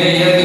где я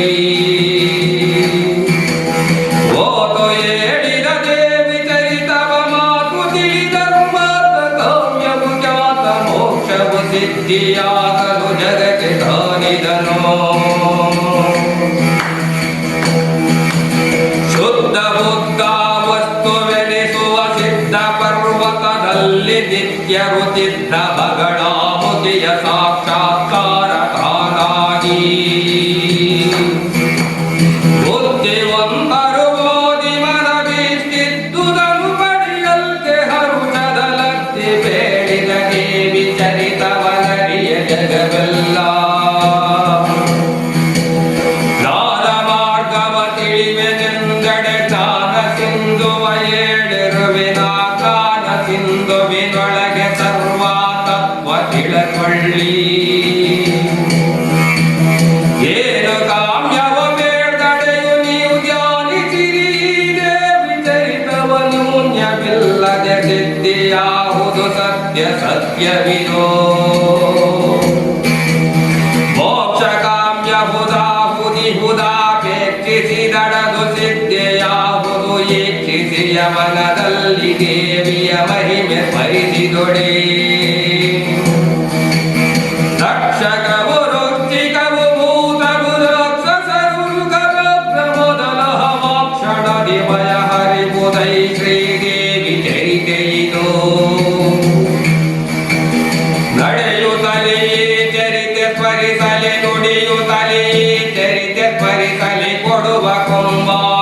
च सत्य सत्यविदो ಮನದಲ್ಲಿ ದೇವಿಯ ಮಹಿಮೆ ಪರಿಸಿದೊಡೆ ತ್ವರಿಸಲಿ ನುಡಿಯುತ್ತಲೇ ಚರಿತೆ ತ್ವರಿಸಲಿ ಕೊಡುವ ಕುಂಭ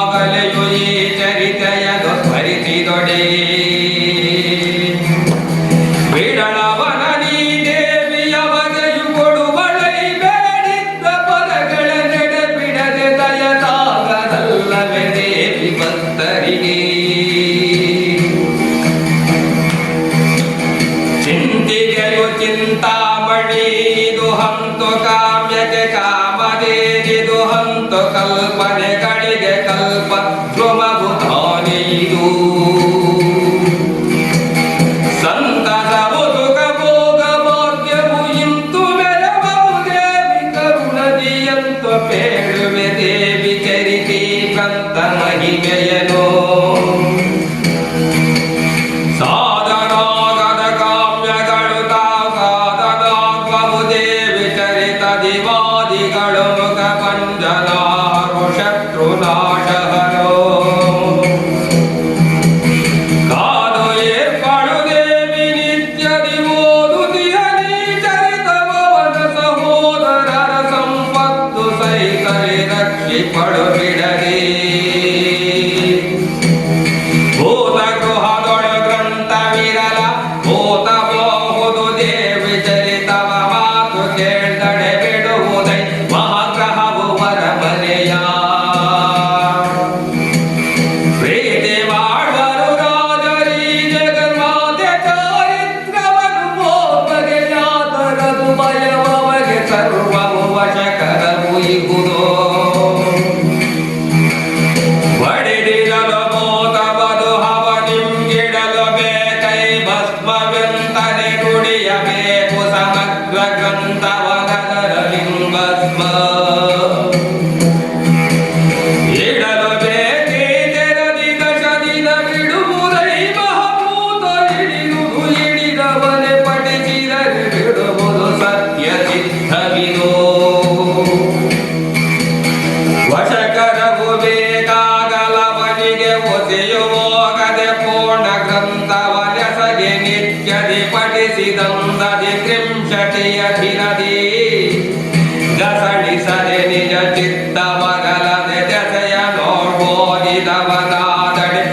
ವೇದವನಾದಡೆ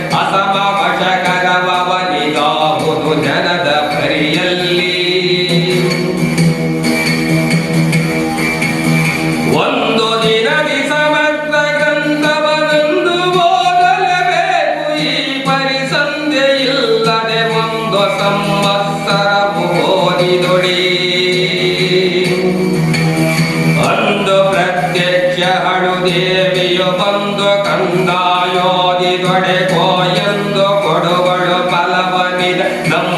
ಜನದ ಪರಿಯಲ್ಲಿ. ಒಂದು ದಿನ ಸಮಗ್ರ ಗ್ರಂಥವನೊಂದು ಓದಲೇಬೇಕು ಈ ಪರಿಸಂಧೆಯಿಲ್ಲದೆ ಒಂದು 给的能。